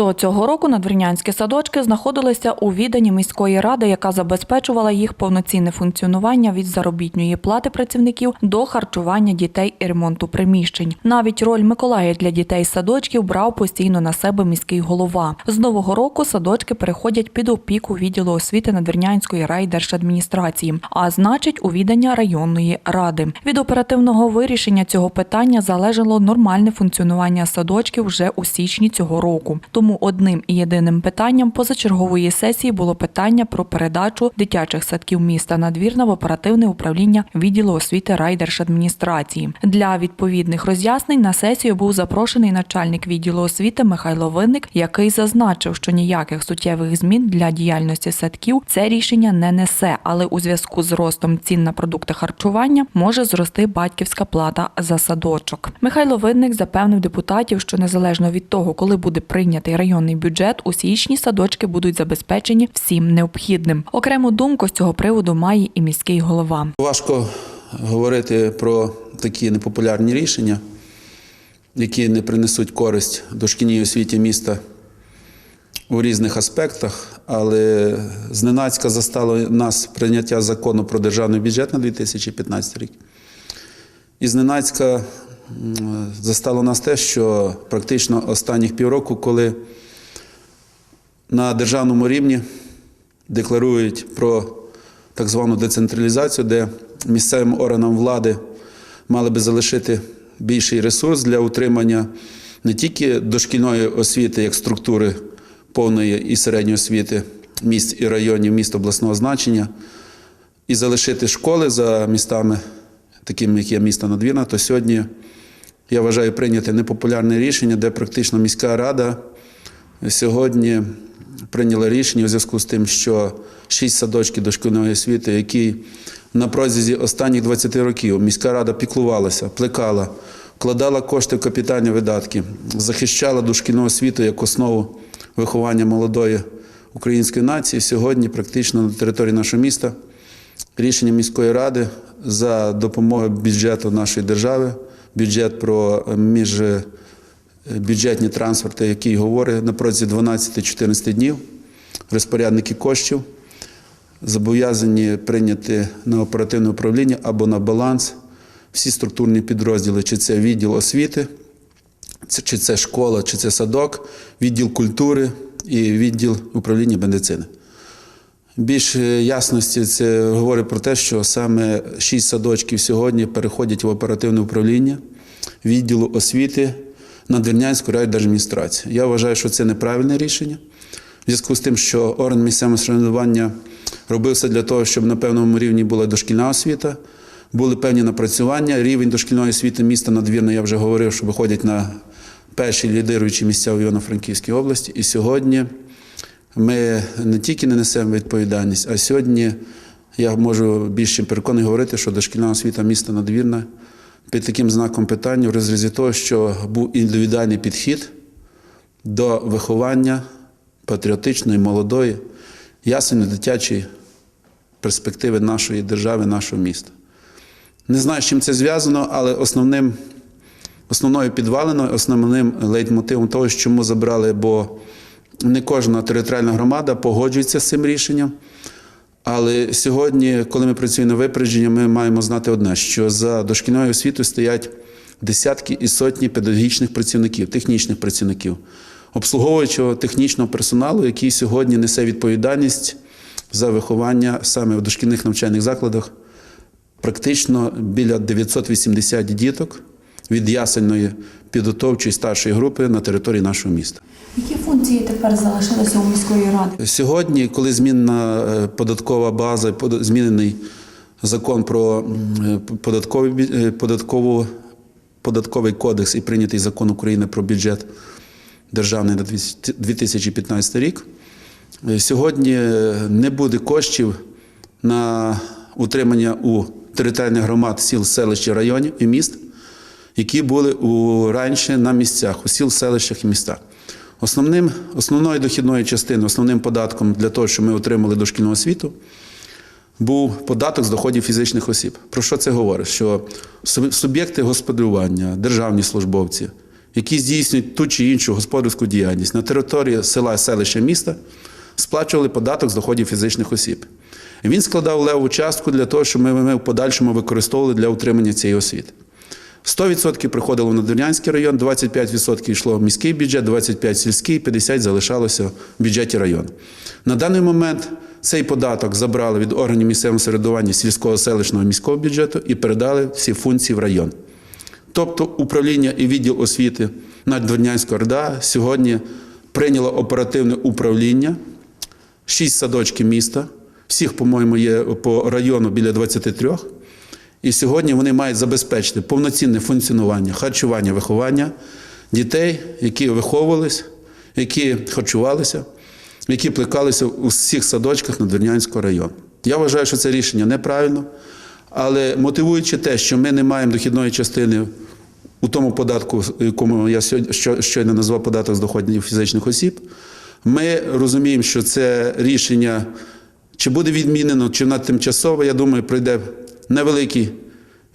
До цього року надвірнянські садочки знаходилися у віданні міської ради, яка забезпечувала їх повноцінне функціонування від заробітної плати працівників до харчування дітей і ремонту приміщень. Навіть роль Миколая для дітей садочків брав постійно на себе міський голова. З нового року садочки переходять під опіку відділу освіти Надвірнянської райдержадміністрації, а значить у відання районної ради. Від оперативного вирішення цього питання залежало нормальне функціонування садочків вже у січні цього року. Тому одним і єдиним питанням позачергової сесії було питання про передачу дитячих садків міста Надвірна в оперативне управління відділу освіти райдержадміністрації. Для відповідних роз'яснень на сесію був запрошений начальник відділу освіти Михайло Винник, який зазначив, що ніяких суттєвих змін для діяльності садків це рішення не несе, але у зв'язку з ростом цін на продукти харчування може зрости батьківська плата за садочок. Михайло Винник запевнив депутатів, що незалежно від того, коли буде прийнятий районний бюджет, у січні садочки будуть забезпечені всім необхідним. Окрему думку з цього приводу має і міський голова. Важко говорити про такі непопулярні рішення, які не принесуть користь дошкільній освіті міста у різних аспектах, але зненацька застало нас прийняття закону про державний бюджет на 2015 рік. І зненацька застало нас те, що практично останніх півроку, коли на державному рівні декларують про так звану децентралізацію, де місцевим органам влади мали би залишити більший ресурс для утримання не тільки дошкільної освіти як структури повної і середньої освіти міст і районів, міст обласного значення, і залишити школи за містами, такими як є місто Надвірна, то сьогодні я вважаю прийняти непопулярне рішення, де практично міська рада сьогодні прийняла рішення у зв'язку з тим, що шість садочків дошкільної освіти, які на протязі останніх 20 років міська рада піклувалася, плекала, вкладала кошти в капітальні видатки, захищала дошкільну освіту як основу виховання молодої української нації. Сьогодні практично на території нашого міста рішення міської ради за допомогою бюджету нашої держави, бюджет про міжбюджетні трансферти, який говорить на протязі 12-14 днів, розпорядники коштів зобов'язані прийняти на оперативне управління або на баланс всі структурні підрозділи, чи це відділ освіти, чи це школа, чи це садок, відділ культури і відділ управління медицини. Більш ясності це говорить про те, що саме шість садочків сьогодні переходять в оперативне управління відділу освіти Надвірнянської райдержадміністрації. Я вважаю, що це неправильне рішення. В зв'язку з тим, що орган місцевого самоврядування робив все для того, щоб на певному рівні була дошкільна освіта, були певні напрацювання. Рівень дошкільної освіти міста надвірно, я вже говорив, що виходять на перші лідируючі місця в Івано-Франківській області. І сьогодні ми не тільки не несемо відповідальність, а сьогодні я можу більш чим переконаний говорити, що дошкільна освіта міста надвірна під таким знаком питання в розрізі того, що був індивідуальний підхід до виховання патріотичної, молодої, ясної дитячої перспективи нашої держави, нашого міста. Не знаю, з чим це зв'язано, але основним, основною підваленою, основним лейтмотивом того, чому забрали, бо не кожна територіальна громада погоджується з цим рішенням. Але сьогодні, коли ми працюємо на випередження, ми маємо знати одне: що за дошкільною освітою стоять десятки і сотні педагогічних працівників, технічних працівників, обслуговуючого технічного персоналу, який сьогодні несе відповідальність за виховання саме в дошкільних навчальних закладах. Практично біля 980 діток від ясельної підготовчої старшої групи на території нашого міста. Які функції тепер залишилися у міської ради? Сьогодні, коли змінена е, податкова база, змінений закон про податковий, е, податкову, податковий кодекс і прийнятий закон України про бюджет державний на 2015 рік, е, сьогодні е, не буде коштів на утримання у територіальних громад сіл, селищ, районів і міст, які були у, раніше на місцях, у сіл, селищах і містах. Основним, основною дохідною частиною, основним податком для того, щоб ми отримали дошкільну освіту, був податок з доходів фізичних осіб. Про що це говорить? Що суб'єкти господарювання, державні службовці які здійснюють ту чи іншу господарську діяльність на території села, селища, міста, сплачували податок з доходів фізичних осіб. І він складав леву частку для того, щоб ми в подальшому використовували для утримання цієї освіти. 100% приходило на Дернянський район, 25% йшло в міський бюджет, 25% сільський, 50% залишалося в бюджеті району. На даний момент цей податок забрали від органів місцевого самоврядування сільського селищного міського бюджету і передали всі функції в район. Тобто управління і відділ освіти Наддворнянського РДА сьогодні прийняло оперативне управління, шість садочків міста, всіх, по-моєму, є по району біля 23. І сьогодні вони мають забезпечити повноцінне функціонування, харчування, виховання дітей, які виховувались, які харчувалися, які плекалися у всіх садочках Надвірнянського району. Я вважаю, що це рішення неправильно, але мотивуючи те, що ми не маємо дохідної частини у тому податку, якому я щойно назвав податок з доходів фізичних осіб, ми розуміємо, що це рішення чи буде відмінено, чи на тимчасово, я думаю, пройде невеликий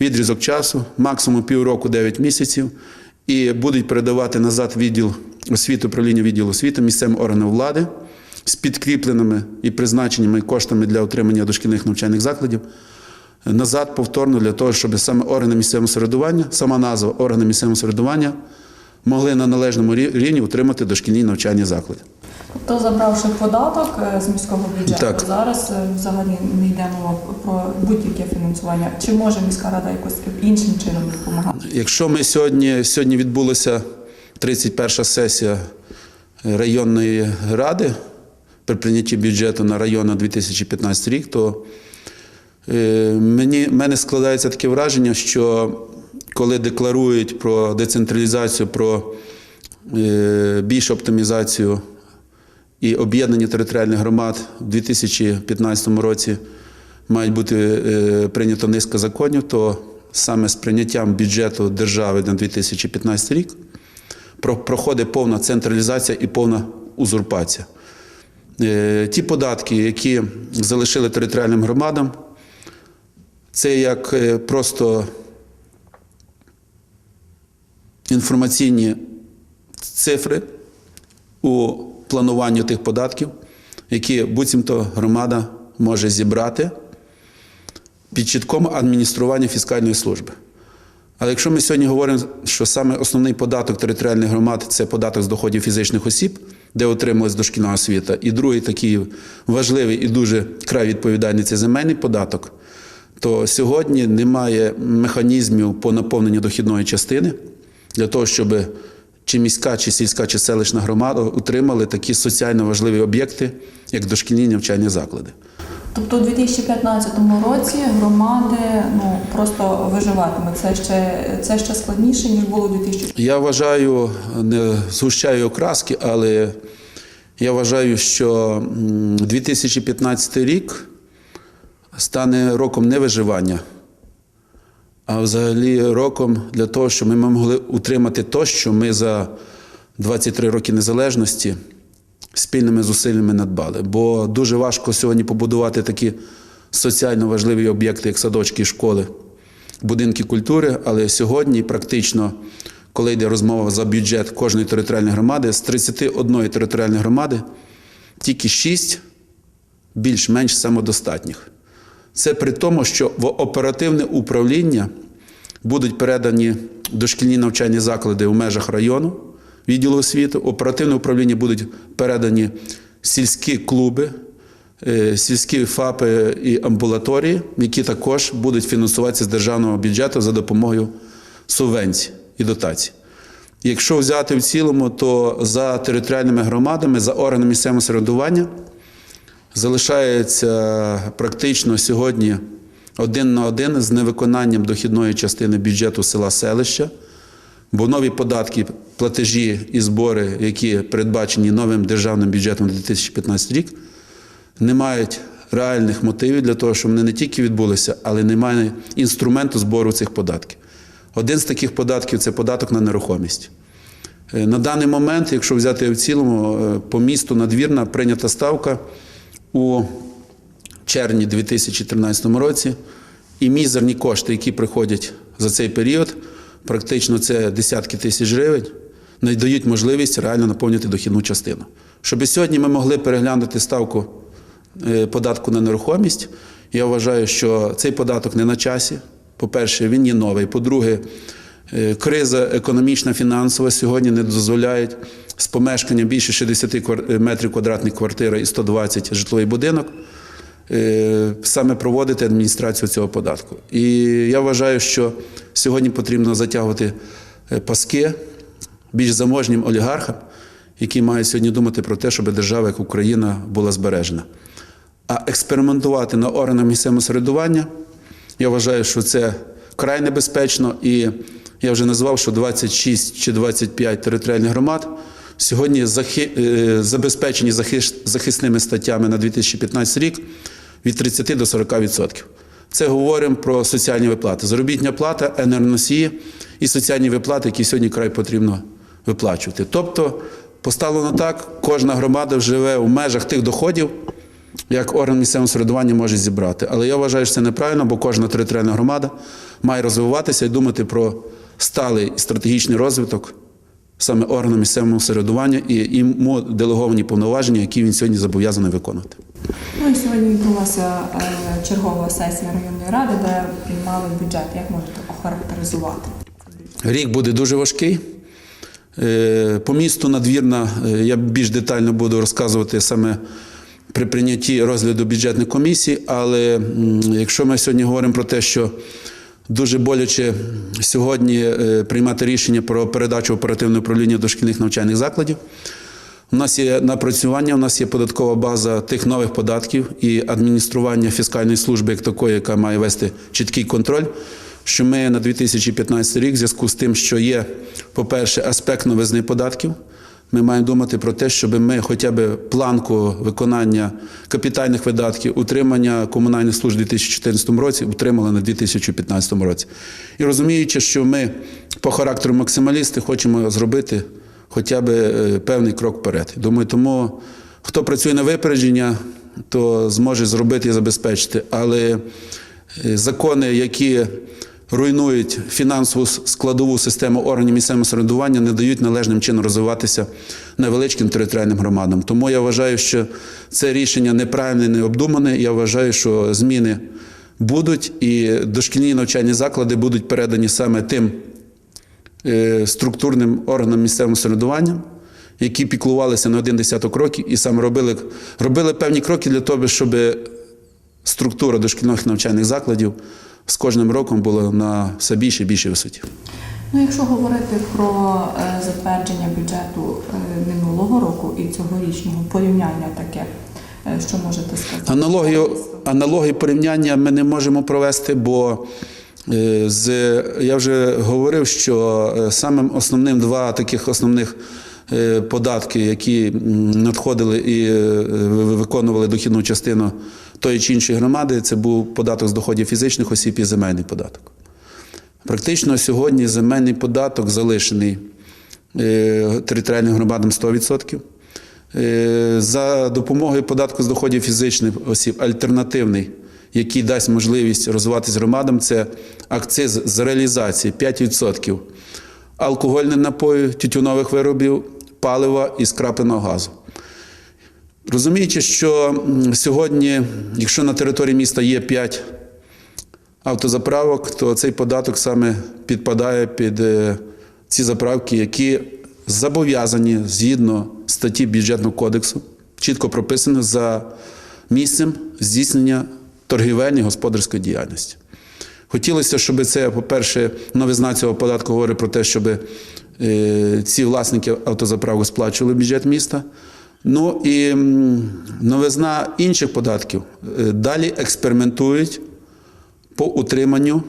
відрізок часу, максимум півроку, 9 місяців, і будуть передавати назад відділ освіти, управління відділу освіти місцевим органам влади з підкріпленими і призначеннями коштами для отримання дошкільних навчальних закладів. Назад повторно для того, щоб саме органи місцевого самоврядування, сама назва органи місцевого самоврядування могли на належному рівні утримати дошкільні навчальні заклади. Тобто, забравши податок е, з міського бюджету, Так. зараз е, взагалі не йде мова про будь-яке фінансування. Чи може міська рада якось іншим чином допомагати? Якщо ми сьогодні, сьогодні відбулася 31 сесія районної ради при прийнятті бюджету на район на 2015 рік, то е, мені, мене складається таке враження, що коли декларують про децентралізацію, про більшу оптимізацію і об'єднання територіальних громад в 2015 році мають бути е, прийнято низка законів, то саме з прийняттям бюджету держави на 2015 рік проходить повна централізація і повна узурпація. Е, Ті податки, які залишили територіальним громадам, це як е, просто інформаційні цифри у плануванні тих податків, які буцімто громада може зібрати під чітком адміністрування фіскальної служби. Але якщо ми сьогодні говоримо, що саме основний податок територіальних громад це податок з доходів фізичних осіб, де отрималась дошкільна освіта, і другий такий важливий і дуже край відповідальний це земельний податок, то сьогодні немає механізмів по наповненню дохідної частини для того, щоб чи міська, чи сільська, чи селищна громада утримали такі соціально важливі об'єкти, як дошкільні навчальні заклади. Тобто у 2015 році громади ну просто виживатимуть. Це ще це ще складніше ніж було у 2000 Я вважаю, не згущаю окраски, але я вважаю, що 2015 рік стане роком не виживання, а взагалі роком для того, щоб ми могли утримати те, що ми за 23 роки незалежності спільними зусиллями надбали. Бо дуже важко сьогодні побудувати такі соціально важливі об'єкти, як садочки школи, будинки культури, але сьогодні практично, коли йде розмова за бюджет кожної територіальної громади, з 31 територіальної громади тільки 6 більш-менш самодостатніх. Це при тому, що в оперативне управління будуть передані дошкільні навчальні заклади у межах району, відділу освіти. Оперативне управління будуть передані сільські клуби, е, сільські ФАПи і амбулаторії, які також будуть фінансуватися з державного бюджету за допомогою субвенцій і дотацій. Якщо взяти в цілому, то за територіальними громадами, за органами місцевого самоврядування залишається практично сьогодні один на один з невиконанням дохідної частини бюджету села селища, бо нові податки, платежі і збори, які передбачені новим державним бюджетом на 2015 рік, не мають реальних мотивів для того, щоб вони не тільки відбулися, але немає інструменту збору цих податків. Один з таких податків це податок на нерухомість. Е, На даний момент, якщо взяти в цілому, е, по місту надвірна прийнята ставка у червні 2013 році, і мізерні кошти, які приходять за цей період, практично це десятки тисяч гривень, не дають можливість реально наповнити дохідну частину. Щоб сьогодні ми могли переглянути ставку е, податку на нерухомість, я вважаю, що цей податок не на часі. По-перше, він є новий. По-друге, криза економічна, фінансова сьогодні не дозволяє з помешкання більше 60 квар- метрів квадратних квартира і 120 житловий будинок е, саме проводити адміністрацію цього податку. І я вважаю, що сьогодні потрібно затягувати е, паски більш заможнім олігархам, які мають сьогодні думати про те, щоб держава, як Україна, була збережена. А експериментувати на органах місцевого самоврядування, я вважаю, що це край небезпечно. І я вже назвав, що 26 чи 25 територіальних громад сьогодні захи, е, забезпечені захис, захисними статтями на 2015 рік від 30 до 40%. Це говоримо про соціальні виплати. Заробітня плата, енергоносії і соціальні виплати, які сьогодні край потрібно виплачувати. Тобто, поставлено так, кожна громада живе в межах тих доходів, як орган місцевого самоврядування може зібрати. Але я вважаю, що це неправильно, бо кожна територіальна громада має розвиватися і думати про сталий стратегічний розвиток саме органу місцевого самоврядування і йому делеговані повноваження, які він сьогодні зобов'язаний виконувати. Ну і сьогодні відбулася е, чергова сесія районної ради, де приймали бюджет. Як можете охарактеризувати? Рік буде дуже важкий. Е, По місту надвірна е, я більш детально буду розказувати саме при прийнятті розгляду бюджетної комісії, але якщо ми сьогодні говоримо про те, що дуже боляче сьогодні е, приймати рішення про передачу оперативного управління дошкільних навчальних закладів, у нас є напрацювання, у нас є податкова база тих нових податків і адміністрування фіскальної служби як такої, яка має вести чіткий контроль. Що ми на 2015 рік, в зв'язку з тим, що є, по-перше, аспект новизни податків, ми маємо думати про те, щоб ми хоча б планку виконання капітальних видатків, утримання комунальних служб у 2014 році утримали на 2015 році. І розуміючи, що ми по характеру максималісти хочемо зробити хоча б е, певний крок вперед. Думаю, тому хто працює на випередження, то зможе зробити і забезпечити. Але е, закони, які руйнують фінансову складову систему органів місцевого самоврядування, не дають належним чином розвиватися невеличким територіальним громадам. Тому я вважаю, що це рішення неправильне, необдумане. Я вважаю, що зміни будуть, і дошкільні навчальні заклади будуть передані саме тим е, структурним органам місцевого самоврядування, які піклувалися на один десяток років і саме робили, робили певні кроки для того, щоб структура дошкільних навчальних закладів з кожним роком була на все більше і більшій висоті. Ну, якщо говорити про е, затвердження бюджету е, минулого року і цьогорічного порівняння таке, е, що можете сказати? Аналогію, аналогію порівняння ми не можемо провести, бо з, я вже говорив, що самим основним два таких основних податки, які надходили і виконували дохідну частину тої чи іншої громади, це був податок з доходів фізичних осіб і земельний податок. Практично сьогодні земельний податок залишений е, територіальним громадам 100%. Е, За допомогою податку з доходів фізичних осіб альтернативний, який дасть можливість розвиватись громадам, це акциз з реалізації 5% алкогольних напоїв, тютюнових виробів, палива і скрапленого газу. Розуміючи, що сьогодні, якщо на території міста є 5 автозаправок, то цей податок саме підпадає під е, ці заправки, які зобов'язані згідно статті бюджетного кодексу, чітко прописано за місцем здійснення торгівельної господарської діяльності. Хотілося, щоб це, по-перше, новизна цього податку говорить про те, щоб е, ці власники автозаправок сплачували бюджет міста. Ну і новизна інших податків е, далі експериментують по утриманню.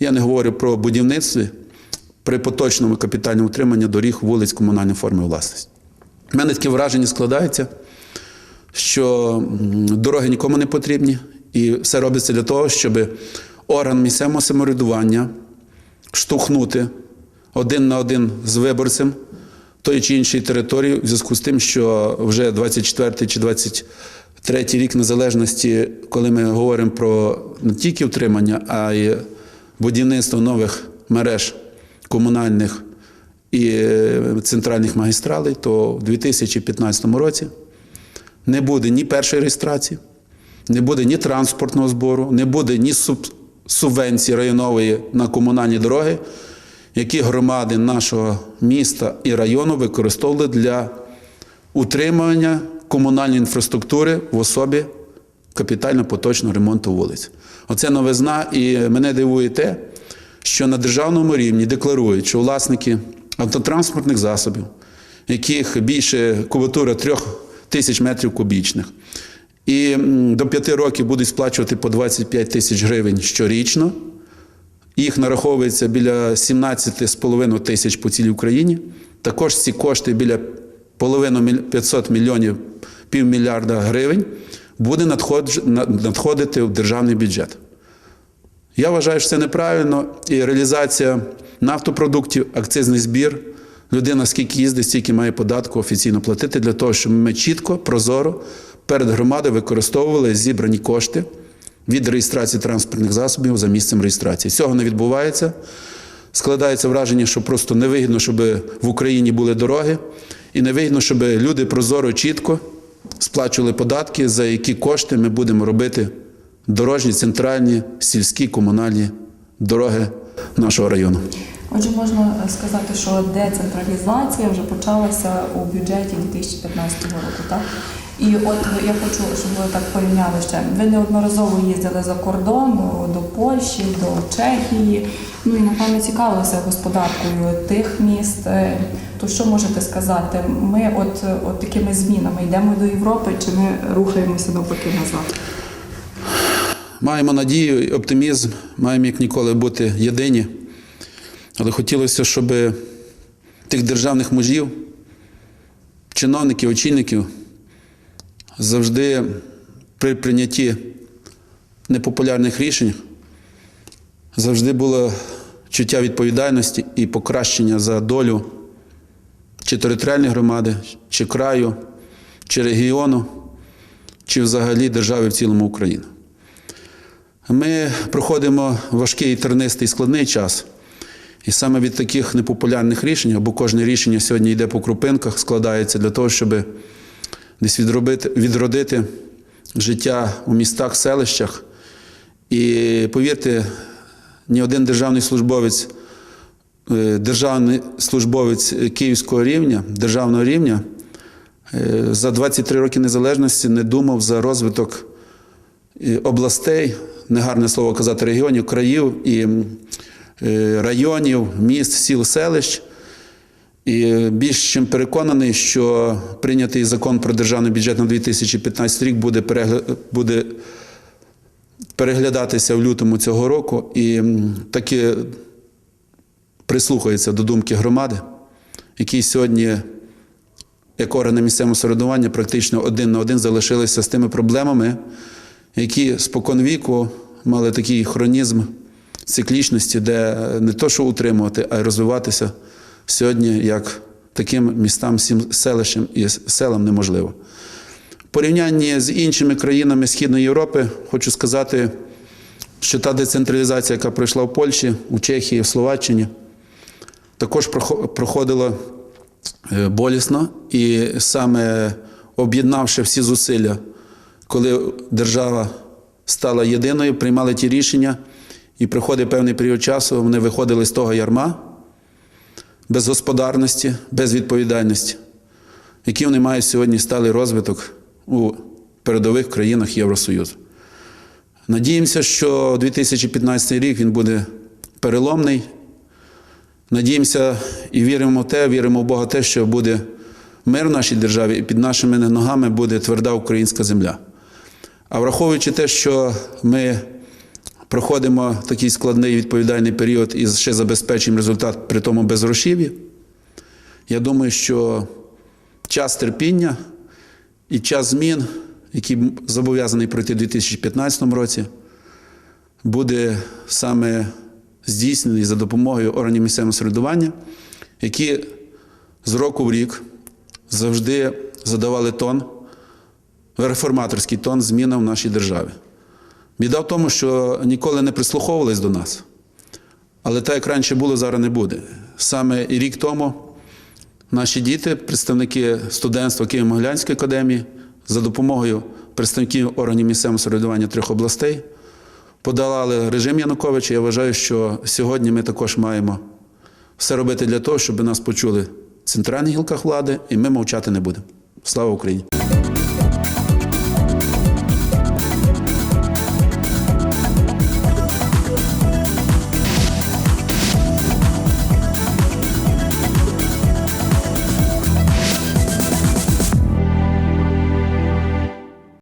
Я не говорю про будівництво при поточному капітальному утриманні доріг вулиць комунальної форми власності. У мене таке враження складається, що дороги нікому не потрібні, і все робиться для того, щоб орган місцевого самоврядування штовхнути один на один з виборцем тої чи іншої території, в зв'язку з тим, що вже 24 чи 23 рік незалежності, коли ми говоримо про не тільки утримання, а й будівництво нових мереж комунальних і е, центральних магістралей, то в 2015 році не буде ні першої реєстрації, не буде ні транспортного збору, не буде ні суб- субвенції районової на комунальні дороги, які громади нашого міста і району використовували для утримання комунальної інфраструктури в особі капітально-поточного ремонту вулиць. Оце новизна, і мене дивує те, що на державному рівні декларують, що власники автотранспортних засобів, яких більше кубатура трьох тисяч метрів кубічних, і до п'яти років будуть сплачувати по 25 тисяч гривень щорічно. Їх нараховується біля 17,5 тисяч по цілій Україні. Також ці кошти біля половини 500 мільйонів півмільярда гривень буде надходити в державний бюджет. Я вважаю, що це неправильно. І реалізація нафтопродуктів, акцизний збір. Людина скільки їздить, стільки має податку офіційно платити для того, щоб ми чітко, прозоро перед громадою використовували зібрані кошти від реєстрації транспортних засобів за місцем реєстрації. Цього не відбувається. Складається враження, що просто невигідно, щоб в Україні були дороги, і невигідно, щоб люди прозоро, чітко сплачували податки, за які кошти ми будемо робити дорожні, центральні, сільські, комунальні дороги нашого району. Отже, можна сказати, що децентралізація вже почалася у бюджеті 2015 року, так? І от я хочу, щоб ви так порівняли ще. Ви неодноразово їздили за кордон до Польщі, до Чехії. Ну і напевно цікавилися господаркою тих міст. Е, То що можете сказати? Ми от, от такими змінами йдемо до Європи, чи ми рухаємося навпаки назад? Маємо надію і оптимізм, маємо як ніколи бути єдині. Але хотілося, щоб тих державних мужів, чиновників, очільників завжди при прийнятті непопулярних рішень завжди було чуття відповідальності і покращення за долю чи територіальної громади, чи краю, чи регіону, чи взагалі держави в цілому України. Ми проходимо важкий, тернистий, складний час. І саме від таких непопулярних рішень, або кожне рішення сьогодні йде по крупинках, складається для того, щоб десь відробити, відродити життя у містах, селищах. І повірте, ні один державний службовець, е, державний службовець київського рівня, державного рівня е, за 23 роки незалежності не думав за розвиток областей, негарне слово казати регіонів, країв і е, районів, міст, сіл, селищ. І більш чим переконаний, що прийнятий закон про державний бюджет на 2015 рік буде, буде переглядатися в лютому цього року. І таки прислухається до думки громади, які сьогодні як органи місцевого самоврядування практично один на один залишилися з тими проблемами, які спокон віку мали такий хронізм циклічності, де не то, що утримувати, а й розвиватися сьогодні як таким містам, селищам і селам неможливо. В порівнянні з іншими країнами Східної Європи хочу сказати, що та децентралізація, яка пройшла в Польщі, у Чехії, в Словаччині, також проходила е, болісно і саме об'єднавши всі зусилля, коли держава стала єдиною, приймали ті рішення, і приходить певний період часу, вони виходили з того ярма безгосподарності, безвідповідальності, які вони мають сьогодні сталий розвиток у передових країнах Євросоюзу. Надіємося, що 2015 рік він буде переломний. Надіємося і віримо в те, віримо в Бога те, що буде мир в нашій державі, і під нашими ногами буде тверда українська земля. А враховуючи те, що ми проходимо такий складний відповідальний період і ще забезпечуємо результат при тому без грошів'я, я думаю, що час терпіння і час змін, який зобов'язаний пройти у 2015 році, буде саме здійснений за допомогою органів місцевого самоврядування, які з року в рік завжди задавали тон, реформаторський тон змінам в нашій державі. Біда в тому, що ніколи не прислуховувались до нас. Але так, як раніше було, зараз не буде. саме і рік тому наші діти, представники студентства Києво-Могилянської академії, за допомогою представників органів місцевого самоврядування трьох областей подолали режим Януковича. Я вважаю, що сьогодні ми також маємо все робити для того, щоб нас почули в центральних гілках влади, і ми мовчати не будемо. Слава Україні!